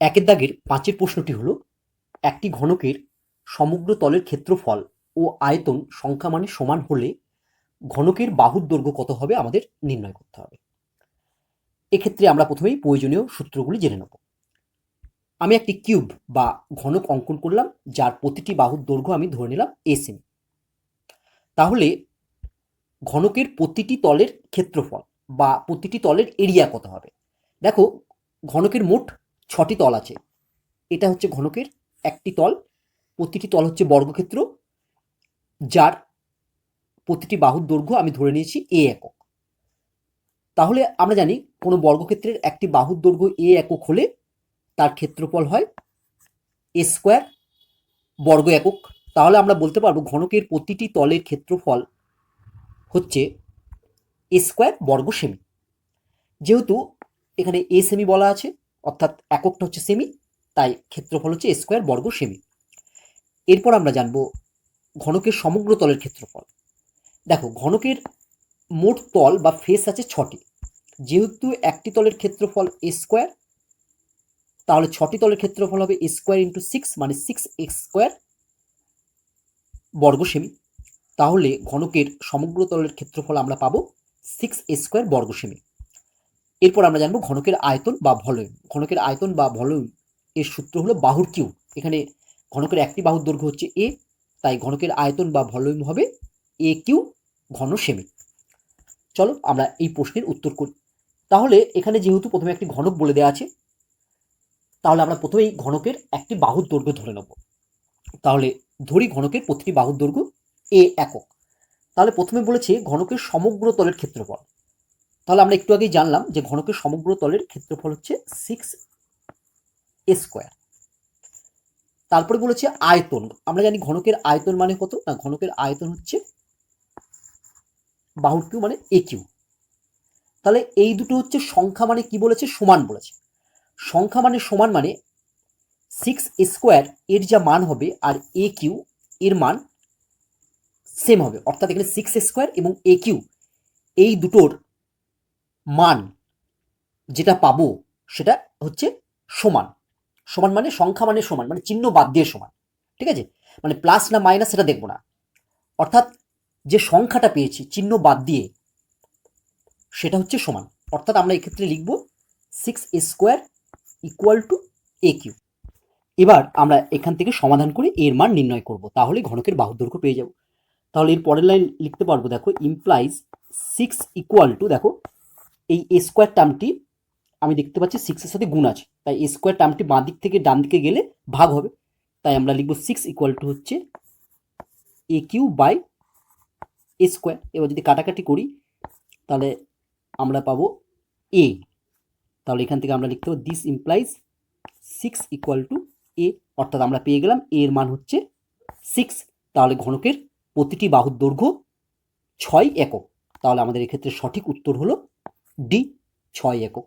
একের দাগের পাঁচের প্রশ্নটি হলো, একটি ঘনকের সমগ্র তলের ক্ষেত্রফল ও আয়তন সংখ্যা মানে সমান হলে ঘনকের বাহুর দৈর্ঘ্য কত হবে আমাদের নির্ণয় করতে হবে। এক্ষেত্রে আমরা প্রথমেই প্রয়োজনীয় সূত্রগুলি জেনে নেব। আমি একটি কিউব বা ঘনক অঙ্কন করলাম, যার প্রতিটি বাহুর দৈর্ঘ্য আমি ধরে নিলাম এ সেমি তাহলে ঘনকের প্রতিটি তলের ক্ষেত্রফল বা প্রতিটি তলের এরিয়া কত হবে? দেখো, ঘনকের মোট ছটি তল আছে। এটা হচ্ছে ঘনকের একটি তল, প্রতিটি তল হচ্ছে বর্গক্ষেত্র, যার প্রতিটি বাহুর দৈর্ঘ্য আমি ধরে নিয়েছি এ একক। তাহলে আমরা জানি কোনো বর্গক্ষেত্রের একটি বাহুর দৈর্ঘ্য এ একক হলে তার ক্ষেত্রফল হয় এ স্কোয়ার বর্গ একক। তাহলে আমরা বলতে পারব ঘনকের প্রতিটি তলের ক্ষেত্রফল হচ্ছে এ স্কোয়ার বর্গ সেমি যেহেতু এখানে এ সেমি বলা আছে অর্থাৎ এককটা হচ্ছে সেমি তাই ক্ষেত্রফল হচ্ছে স্কোয়ার বর্গ সেমি এরপর আমরা জানব ঘনকের সমগ্র তলের ক্ষেত্রফল। দেখো, ঘনকের মোট তল বা ফেস আছে ছটি। যেহেতু একটি তলের ক্ষেত্রফল এ স্কোয়ার তাহলে ছটি তলের ক্ষেত্রফল হবে স্কোয়ার ইন্টু সিক্স মানে সিক্স এক্স স্কোয়ার বর্গ সেমি তাহলে ঘনকের সমগ্র তলের ক্ষেত্রফল আমরা পাবো সিক্স এ স্কোয়ার বর্গ সেমি এরপর আমরা জানব ঘনকের আয়তন বা ভলিউম ঘনকের আয়তন বা ভলিউম এর সূত্র হলো বাহুর কিউ এখানে ঘনকের একটি বাহুর দৈর্ঘ্য হচ্ছে এ তাই ঘনকের আয়তন বা ভলিউম হবে এ কিউ ঘন সেমি। চলো আমরা এই প্রশ্নের উত্তর করি। তাহলে এখানে যেহেতু প্রথমে একটি ঘনক বলে দেওয়া আছে, তাহলে আমরা প্রথমেই ঘনকের একটি বাহুর দৈর্ঘ্য ধরে নেব। তাহলে ধরি ঘনকের প্রতিটি বাহুর দৈর্ঘ্য এ একক। তাহলে প্রথমে বলেছে ঘনকের সমগ্র তলের ক্ষেত্রফল। তাহলে আমরা একটু আগেই জানলাম যে ঘনকের সমগ্র তলের ক্ষেত্রফল হচ্ছে সিক্স এ স্কোয়ার তারপরে বলেছে আয়তন। আমরা জানি ঘনকের আয়তন মানে কত? না, ঘনকের আয়তন হচ্ছে বাহুর কিউ মানে এ কিউ। তাহলে এই দুটো হচ্ছে সংখ্যা মানে কি বলেছে? সমান বলেছে। সংখ্যা মানে সমান মানে সিক্স স্কোয়ার এর যা মান হবে আর এ কিউ এর মান সেম হবে। অর্থাৎ এখানে সিক্স স্কোয়ার এবং এ কিউ, এই দুটোর মান যেটা পাবো সেটা হচ্ছে সমান। সমান মানে সংখ্যা মানে সমান মানে চিহ্ন বাদ দিয়ে সমান। ঠিক আছে? মানে প্লাস না মাইনাস সেটা দেখব না। অর্থাৎ যে সংখ্যাটা পেয়েছি, চিহ্ন বাদ দিয়ে, সেটা হচ্ছে সমান। অর্থাৎ আমরা এক্ষেত্রে লিখব six a square equal to a cube এবার আমরা এখান থেকে সমাধান করে এর মান নির্ণয় করব। তাহলে ঘনকের বাহুর দৈর্ঘ্য পেয়ে যাব। তাহলে এর পরের লাইন লিখতে পারব, দেখো ইমপ্লাইজ সিক্স ইকুয়াল টু দেখো এই এ স্কোয়ার টার্মটি আমি দেখতে পাচ্ছি সিক্সের সাথে গুণ আছে। তাই এ স্কোয়ার টার্মটি বাঁ দিক থেকে ডান দিকে গেলে ভাগ হবে। তাই আমরা লিখব সিক্স ইকুয়াল টু হচ্ছে a cube by a square এবার যদি কাটাকাটি করি, তাহলে আমরা পাবো এ তাহলে এখান থেকে আমরা লিখতে পাবো this implies six equal to a অর্থাৎ আমরা পেয়ে গেলাম এ এর মান হচ্ছে সিক্স তাহলে ঘনকের প্রতিটি বাহুর দৈর্ঘ্য ছয় একক। তাহলে আমাদের এক্ষেত্রে সঠিক উত্তর হলো ডি ছয় একক